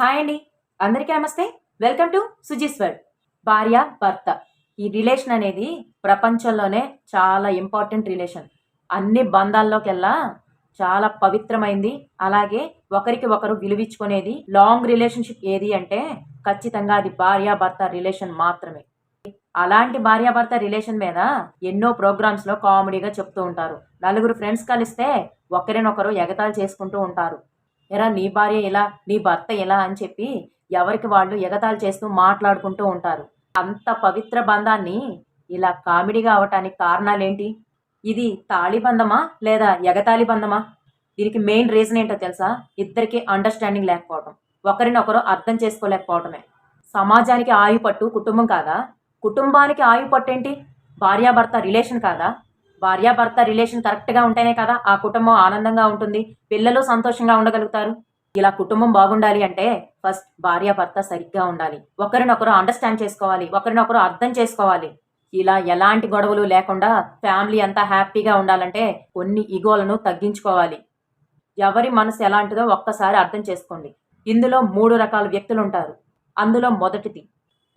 Hi అండి. అందరికీ నమస్తే. వెల్కమ్ టు సుజీస్వర్ భార్య భర్త. ఈ రిలేషన్ అనేది ప్రపంచంలోనే చాలా ఇంపార్టెంట్ రిలేషన్. అన్ని బంధాల్లోకెల్లా చాలా పవిత్రమైంది. అలాగే ఒకరికి ఒకరు విలువించుకునేది లాంగ్ రిలేషన్షిప్ ఏది అంటే ఖచ్చితంగా అది భార్యాభర్త రిలేషన్ మాత్రమే. అలాంటి భార్యాభర్త రిలేషన్ మీద ఎన్నో ప్రోగ్రామ్స్లో కామెడీగా చెప్తూ ఉంటారు. నలుగురు ఫ్రెండ్స్ కలిస్తే ఒకరినొకరు ఎగతాలు చేసుకుంటూ ఉంటారు. ఎరా నీ భార్య ఇలా నీ భర్త ఇలా అని చెప్పి ఎవరికి వాళ్ళు ఎగతాళి చేస్తూ మాట్లాడుకుంటూ ఉంటారు. అంత పవిత్ర బంధాన్ని ఇలా కామెడీగా అవటానికి కారణాలేంటి? ఇది తాళిబంధమా లేదా ఎగతాళి బంధమా? దీనికి మెయిన్ రీజన్ ఏంటో తెలుసా? ఇద్దరికి అండర్స్టాండింగ్ లేకపోవడం ఒకరినొకరు అర్థం చేసుకోలేకపోవడమే సమాజానికి ఆయుపట్టు కుటుంబం కాదా? కుటుంబానికి ఆయుపట్టు ఏంటి భార్యాభర్త రిలేషన్ కాదా? భార్యాభర్త రిలేషన్ కరెక్ట్గా ఉంటేనే కదా ఆ కుటుంబం ఆనందంగా ఉంటుంది పిల్లలు సంతోషంగా ఉండగలుగుతారు. ఇలా కుటుంబం బాగుండాలి అంటే ఫస్ట్ భార్యాభర్త సరిగ్గా ఉండాలి. ఒకరినొకరు అండర్స్టాండ్ చేసుకోవాలి ఒకరినొకరు అర్థం చేసుకోవాలి. ఇలా ఎలాంటి గొడవలు లేకుండా ఫ్యామిలీ అంతా హ్యాపీగా ఉండాలంటే కొన్ని ఇగోలను తగ్గించుకోవాలి. ఎవరి మనసు ఎలాంటిదో ఒక్కసారి అర్థం చేసుకోండి. ఇందులో మూడు రకాల వ్యక్తులు ఉంటారు అందులో మొదటిది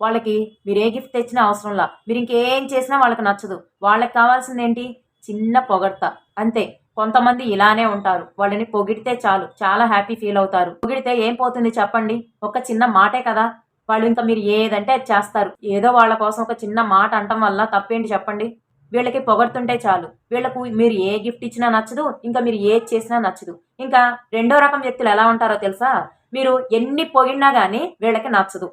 వాళ్ళకి మీరు ఏ గిఫ్ట్ తెచ్చినా అవసరంలా. మీరు ఇంకేం చేసినా వాళ్ళకి నచ్చదు. వాళ్ళకి కావాల్సింది ఏంటి చిన్న పొగడ్త. అంతే. కొంతమంది ఇలానే ఉంటారు. వాళ్ళని పొగిడితే చాలు. చాలా హ్యాపీ ఫీల్ అవుతారు. పొగిడితే ఏం పోతుంది చెప్పండి? ఒక చిన్న మాటే కదా? వాళ్ళు ఇంకా మీరు ఏదంటే అది చేస్తారు. ఏదో వాళ్ళ కోసం ఒక చిన్న మాట అంటం వల్ల తప్పేంటి చెప్పండి? వీళ్ళకి పొగడుతుంటే చాలు. వీళ్ళకు మీరు ఏ గిఫ్ట్ ఇచ్చినా నచ్చదు. ఇంకా మీరు ఏది చేసినా నచ్చదు. ఇంకా రెండో రకం వ్యక్తులు ఎలా ఉంటారో తెలుసా? మీరు ఎన్ని పొగిడినా కానీ వీళ్ళకి నచ్చదు.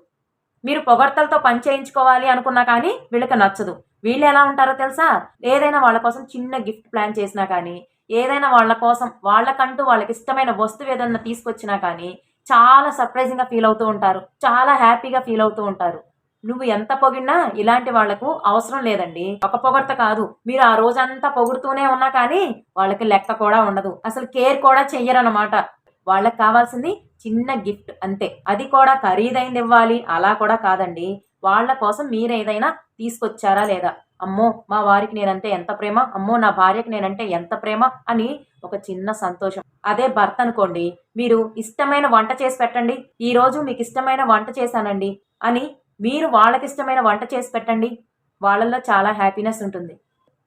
మీరు పొగడ్తలతో పని చేయించుకోవాలి అనుకున్నా కానీ వీళ్ళకి నచ్చదు. వీళ్ళు ఎలా ఉంటారో తెలుసా? ఏదైనా వాళ్ళ కోసం చిన్న గిఫ్ట్ ప్లాన్ చేసినా కానీ ఏదైనా వాళ్ళ కోసం వాళ్ళకంటూ వాళ్ళకి ఇష్టమైన వస్తువు ఏదైనా తీసుకొచ్చినా కానీ చాలా సర్ప్రైజింగ్గా ఫీల్ అవుతూ ఉంటారు. చాలా హ్యాపీగా ఫీల్ అవుతూ ఉంటారు. నువ్వు ఎంత పొగిడినా ఇలాంటి వాళ్ళకు అవసరం లేదండి. ఒక పొగడత కాదు. మీరు ఆ రోజంతా పొగుడుతూనే ఉన్నా కానీ వాళ్ళకి లెక్క కూడా ఉండదు. అసలు కేర్ కూడా చెయ్యరన్నమాట. వాళ్ళకి కావాల్సింది చిన్న గిఫ్ట్ అంతే. అది కూడా ఖరీదైంది ఇవ్వాలి అలా కూడా కాదండి. వాళ్ళ కోసం మీరు ఏదైనా తీసుకొచ్చారా లేదా? అమ్మో మా వారికి నేనంటే ఎంత ప్రేమ అమ్మో నా భార్యకి నేనంటే ఎంత ప్రేమ అని ఒక చిన్న సంతోషం. అదే భర్త అనుకోండి మీరు ఇష్టమైన వంట చేసి పెట్టండి ఈ రోజు మీకు ఇష్టమైన వంట చేశానండి అని మీరు వాళ్ళకి ఇష్టమైన వంట చేసి పెట్టండి వాళ్ళల్లో చాలా హ్యాపీనెస్ ఉంటుంది.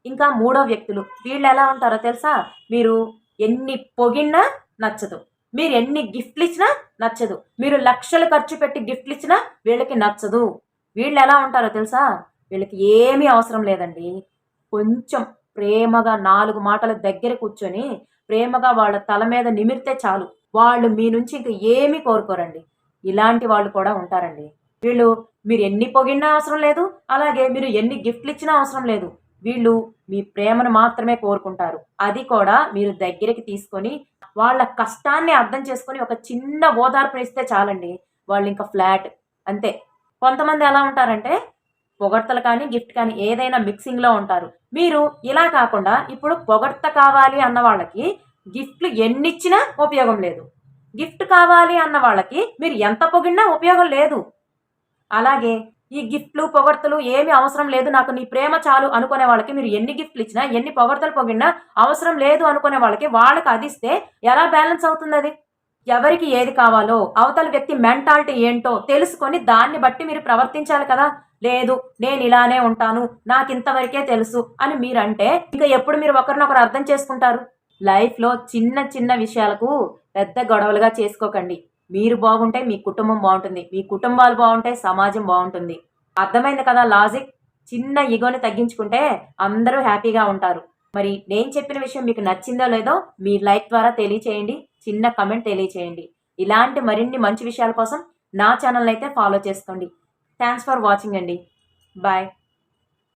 ఇంకా మూడో వ్యక్తులు వీళ్ళు ఎలా ఉంటారో తెలుసా? మీరు ఎన్ని పొగిన్నా నచ్చదు. మీరు ఎన్ని గిఫ్ట్లు ఇచ్చినా నచ్చదు. మీరు లక్షలు ఖర్చు పెట్టి గిఫ్ట్లు ఇచ్చినా వీళ్ళకి నచ్చదు. వీళ్ళు ఎలా ఉంటారో తెలుసా? వీళ్ళకి ఏమీ అవసరం లేదండి. కొంచెం ప్రేమగా నాలుగు మాటల దగ్గర కూర్చొని ప్రేమగా వాళ్ళ తల మీద నిమిరితే చాలు. వాళ్ళు మీ నుంచి ఇంక ఏమీ కోరుకోరండి. ఇలాంటి వాళ్ళు కూడా ఉంటారండి. వీళ్ళు మీరు ఎన్ని పొగిడినా అవసరం లేదు. అలాగే మీరు ఎన్ని గిఫ్ట్లు ఇచ్చినా అవసరం లేదు. వీళ్ళు మీ ప్రేమను మాత్రమే కోరుకుంటారు. అది కూడా మీరు దగ్గరికి తీసుకొని వాళ్ళ కష్టాన్ని అర్థం చేసుకొని ఒక చిన్న ఓదార్పునిస్తే చాలండి. వాళ్ళు ఇంకా ఫ్లాట్ అంతే. కొంతమంది ఎలా ఉంటారంటే పొగడ్తలు కానీ గిఫ్ట్ కానీ ఏదైనా మిక్సింగ్లో ఉంటారు. మీరు ఇలా కాకుండా ఇప్పుడు పొగడ్త కావాలి అన్న వాళ్ళకి గిఫ్ట్లు ఎన్నిచ్చినా ఉపయోగం లేదు. గిఫ్ట్ కావాలి అన్న వాళ్ళకి మీరు ఎంత పొగిడినా ఉపయోగం లేదు. అలాగే ఈ గిఫ్ట్లు పొగడ్తలు ఏమి అవసరం లేదు. నాకు నీ ప్రేమ చాలు అనుకునే వాళ్ళకి మీరు ఎన్ని గిఫ్ట్లు ఇచ్చినా ఎన్ని పొగడ్తలు పొగిడినా అవసరం లేదు అనుకునే వాళ్ళకి వాళ్ళకి అదిస్తే ఎలా బ్యాలెన్స్ అవుతుంది అది ఎవరికి ఏది కావాలో అవతల వ్యక్తి మెంటాలిటీ ఏంటో తెలుసుకొని దాన్ని బట్టి మీరు ప్రవర్తించాలి కదా. లేదు నేను ఇలానే ఉంటాను నాకు ఇంతవరకే తెలుసు అని మీరంటే ఇంకా ఎప్పుడు మీరు ఒకరినొకరు అర్థం చేసుకుంటారు? లైఫ్లో చిన్న చిన్న విషయాలకు పెద్ద గొడవలుగా చేసుకోకండి. మీరు బాగుంటే మీ కుటుంబం బాగుంటుంది మీ కుటుంబాలు బాగుంటే సమాజం బాగుంటుంది. అర్థమైంది కదా లాజిక్? చిన్న ఈగోని తగ్గించుకుంటే అందరూ హ్యాపీగా ఉంటారు. మరి నేను చెప్పిన విషయం మీకు నచ్చిందో లేదో మీ లైక్ ద్వారా తెలియచేయండి చిన్న కమెంట్ తెలియచేయండి. ఇలాంటి మరిన్ని మంచి విషయాల కోసం నా ఛానల్ అయితే ఫాలో చేసుకోండి థ్యాంక్స్ ఫర్ వాచింగ్ అండి. బాయ్.